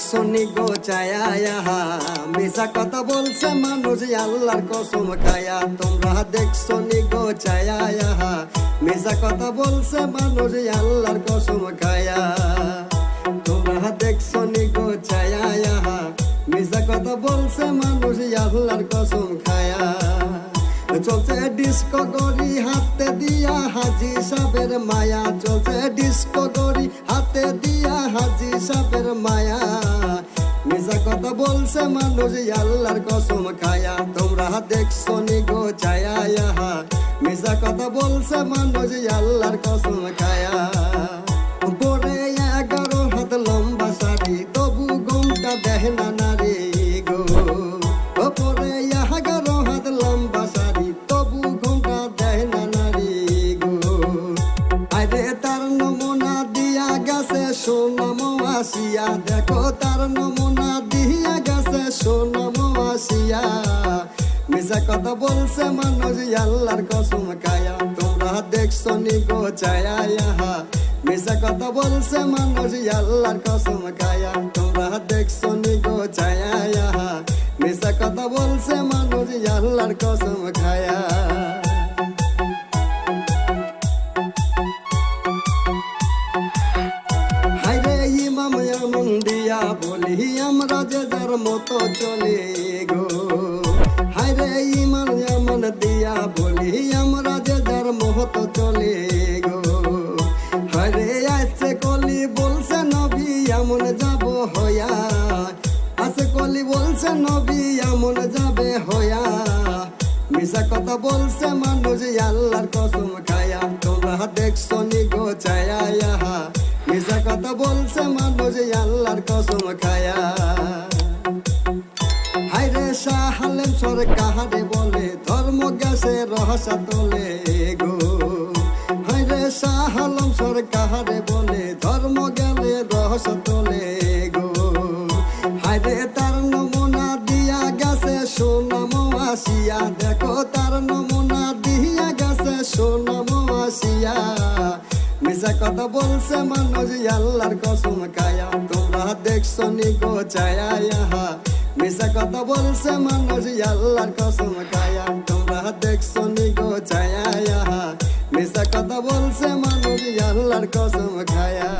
দেখছ নি গো চায়া মিশা কথা বলছে মানুষ, আল্লাহর কসম খায়া। তোমরা দেখছ নি গো চায়া মিশা কথা বলছে মানুষ, আল্লাহর কসম খায়া। তোমরা দেখছ নি গো চায়া মিশা কথা বলছে মানুষ, আল্লাহর কসম খায়া। চলছে ডিস্কো গড়ি হাতে দিয়া, হাজি সাবের মায়া চলছে মিশা কথা বলছে মানুষ আল্লাহর কসম খায়া। তোমরা দেখছ নি গো চায়া মিশা কথা বলছে মানুষ আল্লাহর কসম খায়া। আসিয়া, দেখো তার নমুনা দিয়া গেছে সোনাম আসিয়া মিশা কথা বলছে মানুষ, আল্লাহর কসম খায়া। তোমরা দেখছ নি গো চায়া মিশা কথা বলছে মানুষ, আল্লাহর কসম খায়া। তোমরা দেখছ নি গো চায়া মিশা কথা বলছে মানুষ, আল্লাহর কসম খায়া। যার মতো চলে গো। এমন দিয়া বলি যে যার চলে গো। আসছে কলি বলছে নবী, এমন যাব হইয়া আছে কলি বলছে নবী, এমন যাবে হইয়া মিশা কথা বলছে মানুষ, আল্লাহর কসম খায়া। তোমরা দেখছ নি গো চায়া সর কাহারে বলে, ধর্ম গেছে রহসা তোলে, গো। হাইরে শাহালম সর কাহারে বলে, ধর্ম গেলে রহসা তোলে, গো। হাইরে তার নমুনা দিয়া গেছে সোনাম আসিয়া দেখো তার নমুনা দিয়া গেছে সোনাম আসিয়া মিশা কথা বলছে মানুষ, আল্লাহর কসম খায়া তোমরা দেখছ নি গো চায়া মিশা কথা বলছে মানুষ আল্লাহর কসম খায়া। তোমরা দেখছ নি গো ছায়া মিশা কথা বলছে মানুষ আল্লাহর কসম খায়া।